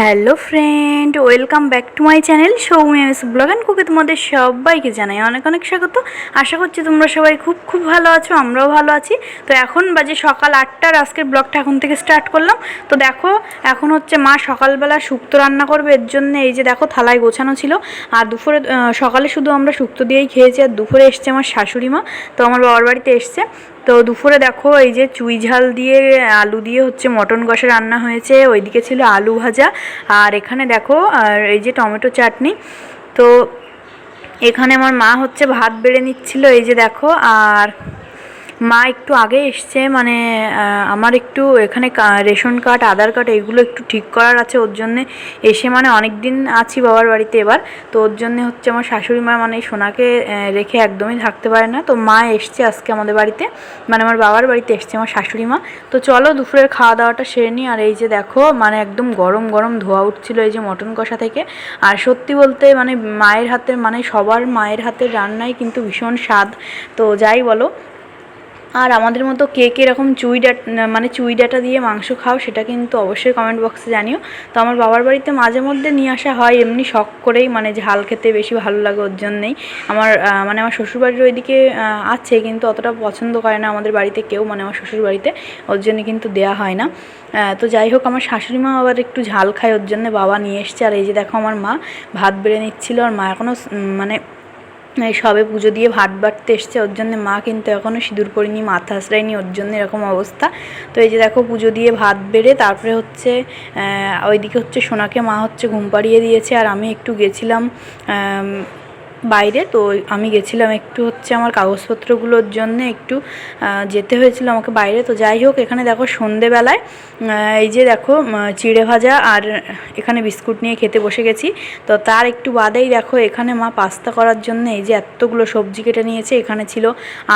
Hello friend, welcome back to my channel Soumi's blog and কুকে তোমাদের সবাইকে জানাই অনেক অনেক স্বাগত। আশা করছি তোমরা সবাই খুব খুব ভালো আছো, আমরাও ভালো আছি। তো এখন বাজে সকাল আটটার, আজকের ব্লগটা এখন থেকে স্টার্ট করলাম। তো দেখো, এখন হচ্ছে মা সকালবেলা শুক্তো রান্না করবে, এর জন্য এই যে দেখো থালায় গোছানো ছিল। আর দুপুরে সকালে শুধু আমরা শুক্তো দিয়েই খেয়েছি, আর দুপুরে এসছে আমার শাশুড়ি মা। তো আমার বাবার বাড়িতে এসছে। তো দুপুরে দেখো এই যে চুই ঝাল দিয়ে, আলু দিয়ে হচ্ছে মটন কষা রান্না হয়েছে। ওইদিকে ছিল আলু ভাজা। আর এখানে দেখো, আর এই যে টমেটো চাটনি। তো এখানে আমার মা হচ্ছে ভাত বেড়ে নিচ্ছিল, এই যে দেখো। আর মা একটু আগে এসছে মানে আমার একটু এখানে রেশন কার্ড, আধার কার্ড এগুলো একটু ঠিক করার আছে ওর জন্যে। এসে মানে অনেক দিন আছি বাবার বাড়িতে এবার, তো ওর জন্যে হচ্ছে আমার শাশুড়ি মা মানে সোনাকে রেখে একদমই থাকতে পারে না। তো মা এসছে আজকে আমাদের বাড়িতে মানে আমার বাবার বাড়িতে এসছে আমার শাশুড়ি মা। তো চলো দুপুরের খাওয়া দাওয়াটা সেরে নিই, আর এই যে দেখো মানে একদম গরম গরম ধোয়া উঠছিল এই যে মটন কষা থেকে। আর সত্যি বলতে মানে মায়ের হাতের মানে সবার মায়ের হাতের রান্নাই কিন্তু ভীষণ স্বাদ। তো যাই বলো আর আমাদের মতো কে কে এরকম চুই ডাটা মানে চুই ডাটা দিয়ে মাংস খাও, সেটা কিন্তু অবশ্যই কমেন্ট বক্সে জানিও। তো আমার বাবার বাড়িতে মাঝে মধ্যে নিয়ে আসা হয়, এমনি শখ করেই মানে ঝাল খেতে বেশি ভালো লাগে ওর জন্যেই। আমার মানে আমার শ্বশুরবাড়ির ওইদিকে আছে, কিন্তু অতটা পছন্দ করে না আমাদের বাড়িতে কেউ মানে আমার শ্বশুরবাড়িতে। ওর জন্য কিন্তু দেয়া হয় না। তো যাই হোক, আমার শাশুড়ি মা আবার একটু ঝাল খায়, ওর জন্য বাবা নিয়ে এসছে। আর এই যে দেখো আমার মা, ভাত বেড়ে নিচ্ছিল, আর মা এখনও মানে এই সবে পুজো দিয়ে ভাত বাড়তে এসছে, ওর জন্য মা কিন্তু এখনও সিঁদুর পরিনি, মাথা আশ্রায়নি, ওর জন্য এরকম অবস্থা। তো এই যে দেখো পুজো দিয়ে ভাত বেড়ে তারপরে হচ্ছে ওইদিকে হচ্ছে সোনাকে মা হচ্ছে ঘুম পাড়িয়ে দিয়েছে, আর আমি একটু গেছিলাম বাইরে, তো আমি গেছিলাম একটু হচ্ছে আমার কাগজপত্রগুলোর জন্য একটু যেতে হয়েছিল আমাকে বাইরে, তো যাই হোক, এখানে দেখো সন্ধেবেলায় এই যে দেখো চিড়ে ভাজা আর এখানে বিস্কুট নিয়ে খেতে বসে গেছি, তো তার একটু বাদেই দেখো, এখানে মা পাস্তা করার জন্য এই যে এতগুলো সবজি কেটে নিয়েছে, এখানে ছিল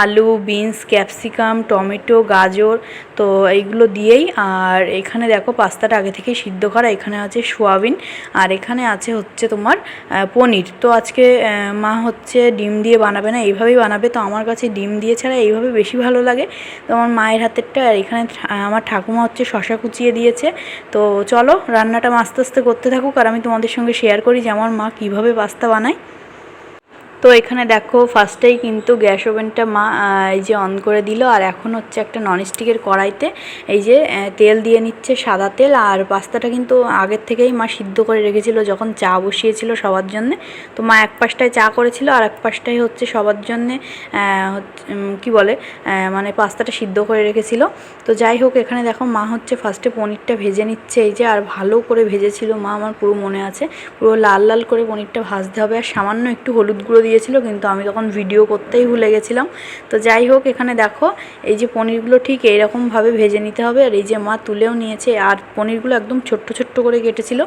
আলু, বিনস, ক্যাপসিকাম, টমেটো, গাজর, তো এইগুলো দিয়েই, আর এখানে দেখো পাস্তাটা আগে থেকেই সিদ্ধ করা, এখানে আছে সোয়াবিন, আর এখানে আছে হচ্ছে তোমার পনির, তো আজকে মা হচ্ছে ডিম দিয়ে বানাবে না, এইভাবেই বানাবে। তো আমার কাছে ডিম দিয়ে ছাড়া এইভাবে বেশি ভালো লাগে। তো আমার মায়ের হাতেরটা, আর এখানে আমার ঠাকুমা হচ্ছে শশা কুচিয়ে দিয়েছে। তো চলো, রান্নাটা আস্তে আস্তে করতে থাকুক, আর আমি তোমাদের সঙ্গে শেয়ার করি যে আমার মা কীভাবে পাস্তা বানায়। তো এখানে দেখো ফার্স্টেই কিন্তু গ্যাস ওভেনটা মা এই যে অন করে দিল। আর এখন হচ্ছে একটা ননস্টিকের কড়াইতে এই যে তেল দিয়ে নিচ্ছে সাদা তেল। আর পাস্তাটা কিন্তু আগের থেকেই মা সিদ্ধ করে রেখেছিল, যখন চা বসিয়েছিল সবার জন্যে। তো মা এক পাশটায় চা করেছিল, আর এক পাশটায় হচ্ছে সবার জন্যে কি বলে মানে পাস্তাটা সিদ্ধ করে রেখেছিল। তো যাই হোক, এখানে দেখো মা হচ্ছে ফার্স্টে পনিরটা ভেজে নিচ্ছে। এই যে, আর ভালো করে ভেজেছিল মা, আমার পুরো মনে আছে। পুরো লাল লাল করে পনিরটা ভাজতে হবে। আর সামান্য একটু হলুদ গুঁড়ো দিয়েছিল, কিন্তু আমি তখন ভিডিও করতেই ভুলে গেছিলাম। তো যাই হোক, এখানে দেখো, এই যে পনিরগুলো ঠিক এইরকমভাবে ভেজে নিতে হবে। আর এই যে মা তুলেও নিয়েছে, আর পনিরগুলো একদম ছোট্ট ছোট্ট করে কেটেছিল।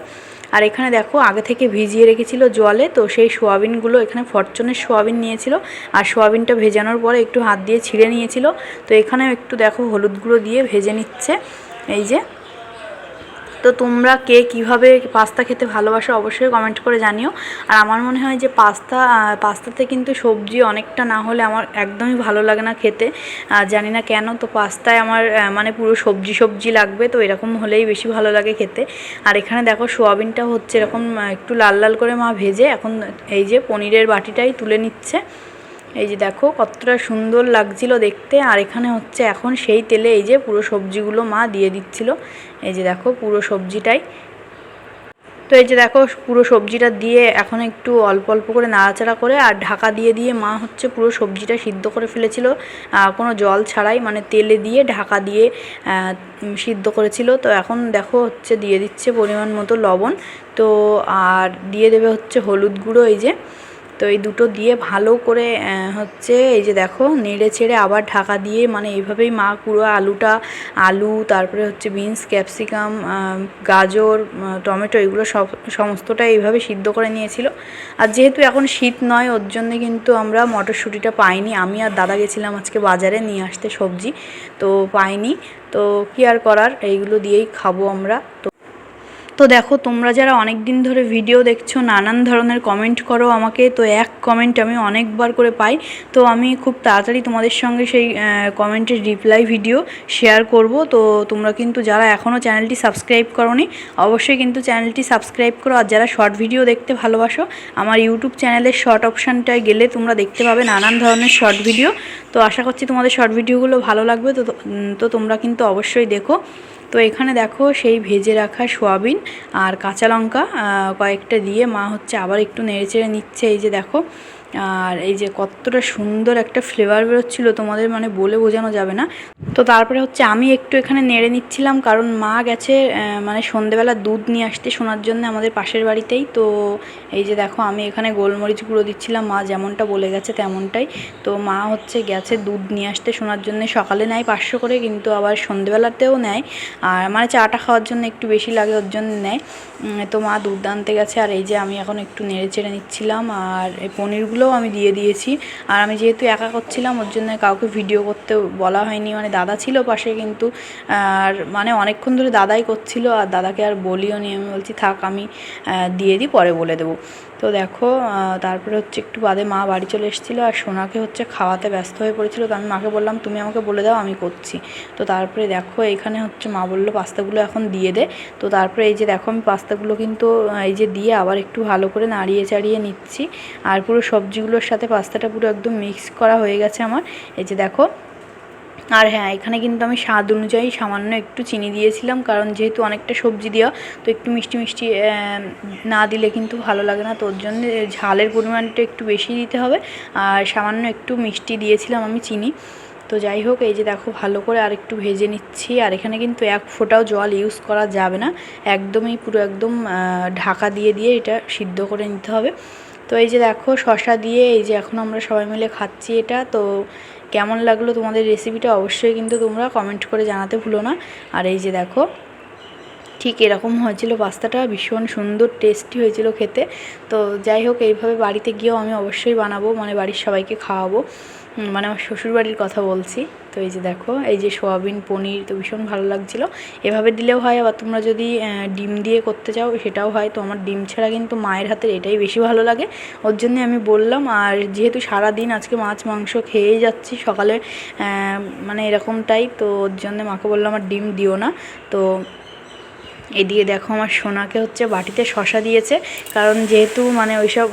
আর এখানে দেখো, আগে থেকে ভিজিয়ে রেখেছিল জলে, তো সেই সোয়াবিনগুলো এখানে ফরচনের সোয়াবিন নিয়েছিল। আর সোয়াবিনটা ভেজানোর পরে একটু হাত দিয়ে ছিঁড়ে নিয়েছিল। তো এখানেও একটু দেখো, হলুদ গুঁড়ো দিয়ে ভেজে নিচ্ছে। এই যে তো তোমরা কে কীভাবে পাস্তা খেতে ভালোবাসো অবশ্যই কমেন্ট করে জানিও। আর আমার মনে হয় যে পাস্তা পাস্তাতে কিন্তু সবজি অনেকটা না হলে আমার একদমই ভালো লাগে না খেতে। আর জানি না কেন, তো পাস্তায় আমার মানে পুরো সবজি সবজি লাগবে, তো এরকম হলেই বেশি ভালো লাগে খেতে। আর এখানে দেখো সোয়াবিনটা হচ্ছে এরকম একটু লাল লাল করে মা ভেজে এখন এই যে পনিরের বাটিটাই তুলে নিচ্ছে। এই যে দেখো কতটা সুন্দর লাগছিল দেখতে। আর এখানে হচ্ছে এখন সেই তেলে এই যে পুরো সবজিগুলো মা দিয়ে দিচ্ছিল। এই যে দেখো পুরো সবজিটাই। তো এই যে দেখো পুরো সবজিটা দিয়ে এখন একটু অল্প অল্প করে নাড়াচাড়া করে আর ঢাকা দিয়ে দিয়ে মা হচ্ছে পুরো সবজিটা সিদ্ধ করে ফেলেছিল। কোনো জল ছাড়াই মানে তেলে দিয়ে ঢাকা দিয়ে সিদ্ধ করেছিল। তো এখন দেখো হচ্ছে দিয়ে দিচ্ছে পরিমাণ মতো লবণ। তো আর দিয়ে দেবে হচ্ছে হলুদ গুঁড়ো এই যে। তো এই দুটো দিয়ে ভালো করে হচ্ছে এই যে দেখো, নেড়ে ছেড়ে আবার ঢাকা দিয়ে মানে এইভাবেই মা পুরো আলুটা, আলু, তারপরে হচ্ছে বিনস, ক্যাপসিকাম গাজর টমেটো এগুলো সব, সমস্তটা এইভাবে সিদ্ধ করে নিয়েছিল। আর যেহেতু এখন শীত নয়, ওর জন্যে কিন্তু আমরা মটরশুঁটিটা পাইনি। আমি আর দাদা গেছিলাম আজকে বাজারে নিয়ে আসতে সবজি, তো পাইনি। তো কি আর করার, এইগুলো দিয়েই খাব আমরা। তো তো দেখো, তোমরা যারা অনেক দিন ধরে ভিডিও দেখছ, নানান ধরনের কমেন্ট করো আমাকে, তো এক কমেন্ট আমি অনেকবার করে পাই। তো আমি খুব তাড়াতাড়ি তোমাদের সঙ্গে সেই কমেন্টের রিপ্লাই ভিডিও শেয়ার করব। তো তোমরা কিন্তু যারা এখনও চ্যানেলটি সাবস্ক্রাইব করোনি, অবশ্যই কিন্তু চ্যানেলটি সাবস্ক্রাইব করো। আর যারা শর্ট ভিডিও দেখতে ভালোবাসো, আমার ইউটিউব চ্যানেলের শর্ট অপশানটায় গেলে তোমরা দেখতে পাবে নানান ধরনের শর্ট ভিডিও তো আশা করছি তোমাদের শর্ট ভিডিওগুলো ভালো লাগবে। তো তো তোমরা কিন্তু অবশ্যই দেখো। তো এখানে দেখো সেই ভেজে রাখা সোয়াবিন আর কাঁচা লঙ্কা কয়েকটা দিয়ে মা হচ্ছে আবার একটু নেড়ে চেড়ে নিচ্ছে। এই যে দেখো আর এই যে কতটা সুন্দর একটা ফ্লেভার বেরোচ্ছিলো, তোমাদের মানে বলে বোঝানো যাবে না। তো তারপরে হচ্ছে আমি একটু এখানে নেড়ে নিচ্ছিলাম, কারণ মা গেছে মানে সন্ধেবেলা দুধ নিয়ে আসতে শোনার জন্য আমাদের পাশের বাড়িতেই। তো এই যে দেখো, আমি এখানে গোলমরিচ গুঁড়ো দিচ্ছিলাম, মা যেমনটা বলে গেছে তেমনটাই। তো মা হচ্ছে গেছে দুধ নিয়ে আসতে শোনার জন্য, সকালে নেয় পাঁচশো করে, কিন্তু আবার সন্ধেবেলাতেও নেয়। আর মানে চাটা খাওয়ার জন্য একটু বেশি লাগে, ওর জন্য নেয়। তো মা দুধ আনতে গেছে, আর এই যে আমি এখন একটু নেড়ে চেড়ে নিচ্ছিলাম, আর এই পনিরগুলোও আমি দিয়ে দিয়েছি। আর আমি যেহেতু একা করছিলাম, ওর জন্য কাউকে ভিডিও করতে বলা হয়নি। মানে দাদা ছিল পাশে কিন্তু, আর মানে অনেকক্ষণ ধরে দাদাই করছিল, আর দাদাকে আর বলিও নি। আমি বলছি, থাক, আমি দিয়ে দিই, পরে বলে দেবো। তো দেখো তারপরে হচ্ছে একটু বাদে মা বাড়ি চলে এসেছিল, আর সোনাকে হচ্ছে খাওয়াতে ব্যস্ত হয়ে পড়েছিল। তো আমি মাকে বললাম, তুমি আমাকে বলে দাও, আমি করছি। তো তারপরে দেখো, এখানে হচ্ছে মা বলল, পাস্তাগুলো এখন দিয়ে দে। তো তারপরে এই যে দেখো, আমি পাস্তাগুলো কিন্তু এই যে দিয়ে আবার একটু ভালো করে নাড়িয়ে চাড়িয়ে নিচ্ছি। আর পুরো সবজিগুলোর সাথে পাস্তাটা পুরো একদম মিক্স করা হয়ে গেছে আমার। এই যে দেখো, আর হ্যাঁ এখানে কিন্তু আমি স্বাদ অনুযায়ী সামান্য একটু চিনি দিয়েছিলাম, কারণ যেহেতু অনেকটা সবজি দেওয়া, তো একটু মিষ্টি মিষ্টি না দিলে কিন্তু ভালো লাগে না। তো ওর জন্য ঝালের পরিমাণটা একটু বেশি দিতে হবে, আর সামান্য একটু মিষ্টি দিয়েছিলাম আমি চিনি। তো যাই হোক, এই যে দেখো, ভালো করে আর একটু ভেজে নিচ্ছি, আর এখানে কিন্তু এক ফোঁটাও জল ইউজ করা যাবে না। একদমই পুরো একদম ঢাকা দিয়ে দিয়ে এটা সিদ্ধ করে নিতে হবে। তো এই যে দেখো শশা দিয়ে এই যে এখন আমরা সবাই মিলে খাচ্ছি এটা। তো কেমন লাগল তোমাদের রেসিপিটা অবশ্যই কিন্তু তোমরা কমেন্ট করে জানাতে ভুলো না। আর এই যে দেখো, ঠিক এরকম হয়েছিল পাস্তাটা, ভীষণ সুন্দর টেস্টি হয়েছিল খেতে। তো যাই হোক, এইভাবে বাড়িতে গিয়েও আমি অবশ্যই বানাবো মানে বাড়ির সবাইকে খাওয়াবো। মানে আমার শ্বশুরবাড়ির কথা বলছি। তো এই যে দেখো, এই যে সোয়াবিন, পনির তো ভীষণ ভালো লাগছিল। এভাবে দিলেও হয়, আবার তোমরা যদি ডিম দিয়ে করতে চাও, সেটাও হয়। তো আমার ডিম ছাড়া কিন্তু মায়ের হাতের এটাই বেশি ভালো লাগে। ওর জন্য আমি বললাম, আর যেহেতু সারা দিন আজকে মাছ, মাংস খেয়েই যাচ্ছি সকালে মানে এরকমটাই তো ওর জন্য মাকে বললাম আমার ডিম দিও না। তো এদিকে দেখো আমার সোনাকে হচ্ছে বাটিতে শশা দিয়েছে, কারণ যেহেতু মানে ওই সব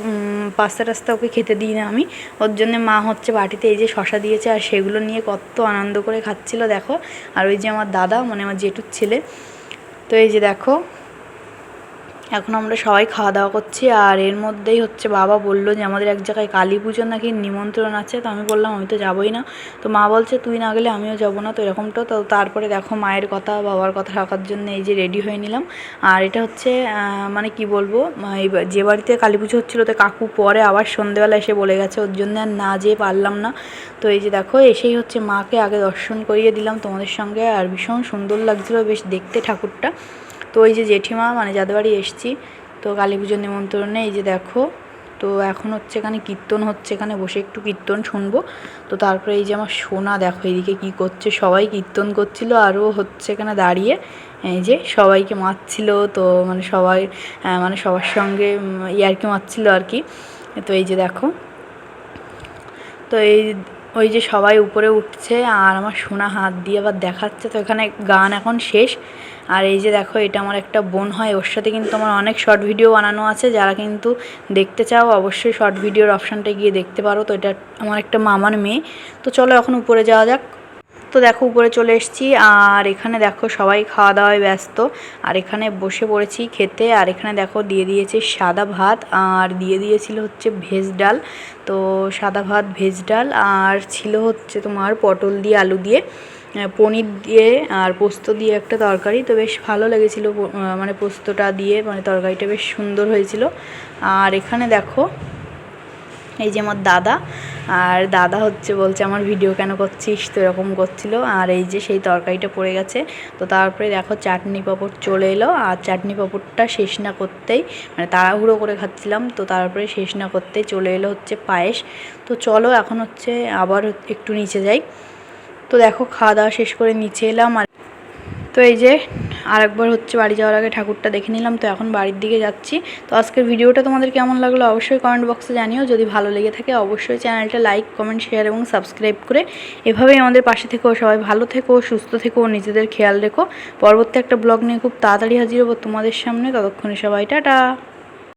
পাস্তা টাস্তা ওকে খেতে দিই না আমি, ওর জন্য মা হচ্ছে বাটিতে এই যে শশা দিয়েছে আর সেগুলো নিয়ে কত আনন্দ করে খাচ্ছিল দেখো। আর ওই যে আমার দাদা মানে আমার জেঠুর ছেলে, তো এই যে দেখো এখন আমরা সবাই খাওয়া দাওয়া করছি, আর এর মধ্যেই হচ্ছে বাবা বলল যে আমাদের এক জায়গায় কালী পুজোর নাকি নিমন্ত্রণ আছে, তো আমি বললাম আমি তো যাবোই না। তো মা বলছে, তুই না গেলে আমিও যাব না। তো এরকমটা তো তারপরে দেখো মায়ের কথা, বাবার কথা রাখার জন্য এই যে রেডি হয়ে নিলাম। আর এটা হচ্ছে মানে কি বলব, এই যে বাড়িতে কালী পুজো হচ্ছিল তো কাকু পরে আবার সন্ধেবেলা এসে বলে গেছে, ওর জন্য আর না যেয়ে পারলাম না। তো এই যে দেখো, এসেই হচ্ছে মাকে আগে দর্শন করিয়ে দিলাম তোমাদের সঙ্গে, আর ভীষণ সুন্দর লাগছিল, বেশ দেখতে ঠাকুরটা। তো ওই যে জেঠিমা মানে যাদের বাড়ি এসছি, তো কালী পুজোর নিমন্ত্রণে এই যে দেখো, তো এখন হচ্ছে এখানে কীর্তন হচ্ছে, এখানে বসে একটু কীর্তন শুনব। তো তারপরে এই যে আমার সোনা, দেখো এদিকে কী করছে, সবাই কীর্তন করছিল আরও হচ্ছে এখানে দাঁড়িয়ে, এই যে সবাইকে মারছিল, তো মানে সবাই মানে সবার সঙ্গে ইয়ারকি মারছিল আর কি। তো এই যে দেখো, তো এই, ওই যে সবাই উপরে উঠছে, আর আমার সোনা হাত দিয়ে আবার দেখাচ্ছে, তো এখানে গান এখন শেষ। আর এই যে দেখো, এটা আমার একটা বোন হয়, ওর সাথে কিন্তু আমার অনেক শর্ট ভিডিও বানানো আছে, যারা কিন্তু দেখতে চাও অবশ্যই শর্ট ভিডিওর অপশানটা গিয়ে দেখতে পারো। তো এটা আমার একটা মামার মেয়ে। তো চলো এখন উপরে যাওয়া যাক। তো দেখো, উপরে চলে এসেছি। আর এখানে দেখো, সবাই খাওয়া দাওয়ায় ব্যস্ত। আর এখানে বসে পড়েছি খেতে। আর এখানে দেখো, দিয়ে দিয়েছে সাদা ভাত। আর দিয়ে দিয়েছিল হচ্ছে ভেজ ডাল। তো সাদা ভাত, ভেজ ডাল। আর ছিল হচ্ছে তোমার পটল দিয়ে আলু দিয়ে পনির দিয়ে, আর পোস্ত দিয়ে একটা তরকারি। তো বেশ ভালো লেগেছিলো মানে পোস্তটা দিয়ে মানে তরকারিটা বেশ সুন্দর হয়েছিল। আর এখানে দেখো এই যে আমার দাদা, আর দাদা হচ্ছে বলছে, আমার ভিডিও কেন করছিস? তো এরকম করছিল, আর এই যে সেই তরকারিটা পড়ে গেছে। তো তারপরে দেখো চাটনি পাঁপড় চলে এলো, আর চাটনি পাঁপড়টা শেষ না করতেই মানে তাড়াহুড়ো করে খাচ্ছিলাম, তো তারপরে শেষ না করতেই চলে এলো হচ্ছে পায়েস। তো চলো এখন হচ্ছে আবার একটু নিচে যাই। তো দেখো খাওয়া দাওয়া শেষ করে নিচে এলাম, আর তো এই যে আরেকবার হচ্ছে বাড়ি যাওয়ার আগে ঠাকুরটা দেখে নিলাম, তো এখন বাড়ির দিকে যাচ্ছি। তো আজকের ভিডিওটা তোমাদের কেমন লাগল অবশ্যই কমেন্ট বক্সে জানিও। যদি ভালো লেগে থাকে অবশ্যই চ্যানেলটা লাইক কমেন্ট শেয়ার এবং সাবস্ক্রাইব করে এভাবেই আমাদের পাশে থেকেও সবাই ভালো থেকো, সুস্থ থেকো, নিজেদের খেয়াল রেখো। পরবর্তী একটা ব্লগ নিয়ে খুব তাড়াতাড়ি হাজির হব তোমাদের সামনে। ততক্ষণে সবাই টাটা!